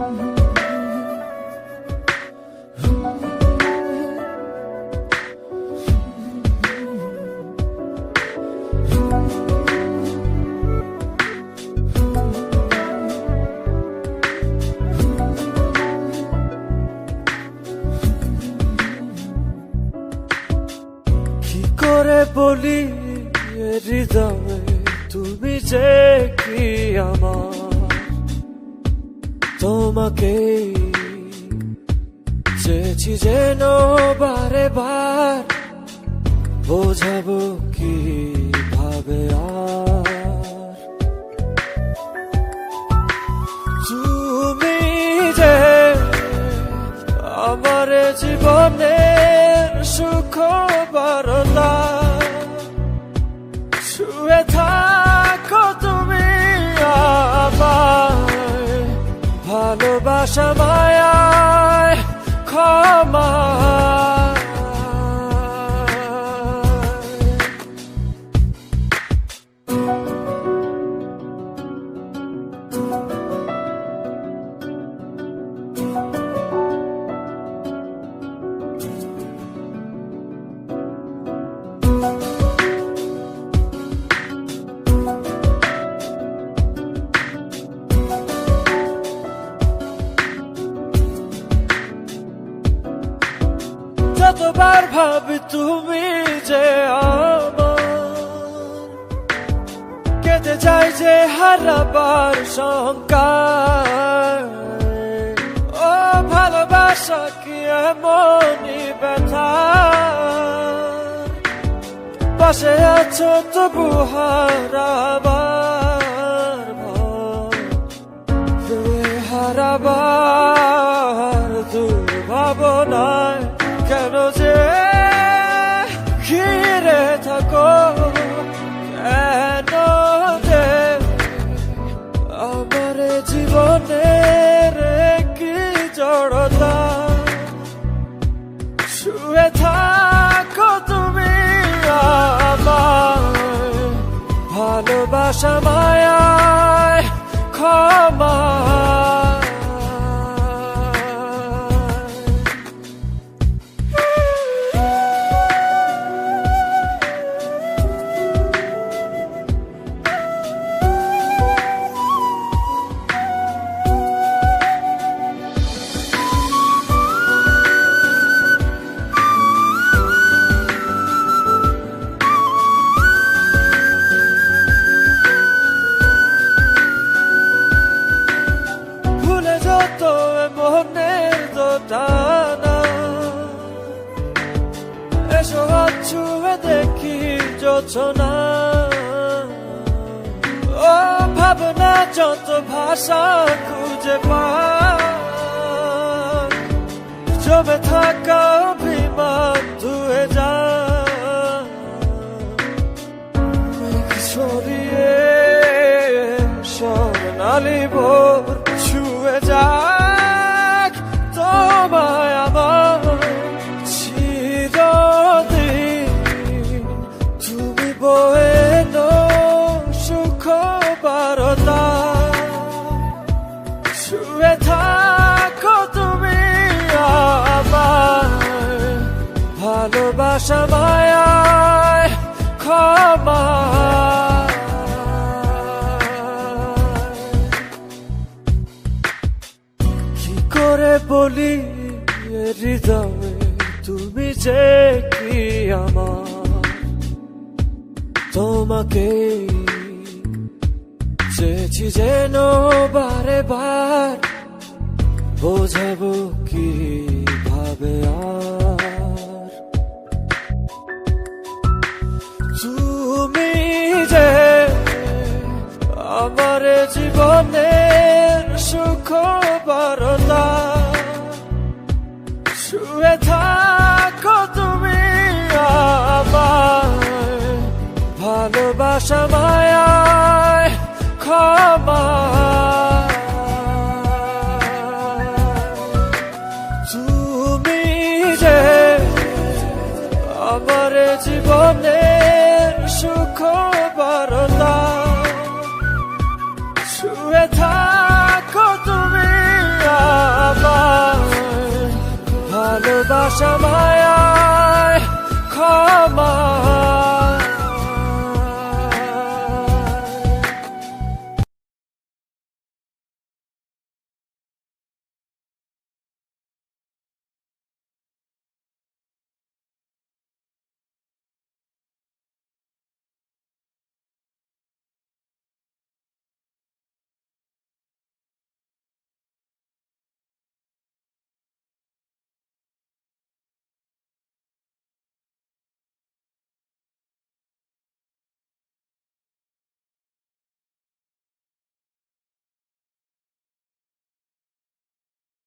করে বলি হৃদয়ে? তুমি যে কি আমার তোমাকে চেয়েছি যেন বারে বার। বোঝাবো কি ভাবে তুমি যে আমার জীবনের সুখ বারলা ক্ষমা ভাবি তুমি যে কেটে যায় যে হারাবার শঙ্কার ও, ভালোবাসা কি এমনই ব্যথা? পাশে আছো তবু হারাবার ভয়। হারাবার দুর্ভাবনায় কেন থাকো কেন আমার জীবনে কি জড়তা শুয়ে থাকো তুমি আমার ভালোবাসা এসো হাত ছুঁয়ে দেখি যোচনা ও ভাবনা, যত ভাষা খুঁজে পায় জমে থাকা অভিমান ধুয়ে যায় মেঘ ছড়িয়ে স্বর্ণালী ভালোবাসা মায়ায় ক্ষমা। কি করে বলি হৃদয়ে, তুমি যে কি আমার? তোমাকে চেয়েছি যেন বারে বার বোঝাবো cold. ভালোবাসা মায়ায় ক্ষমা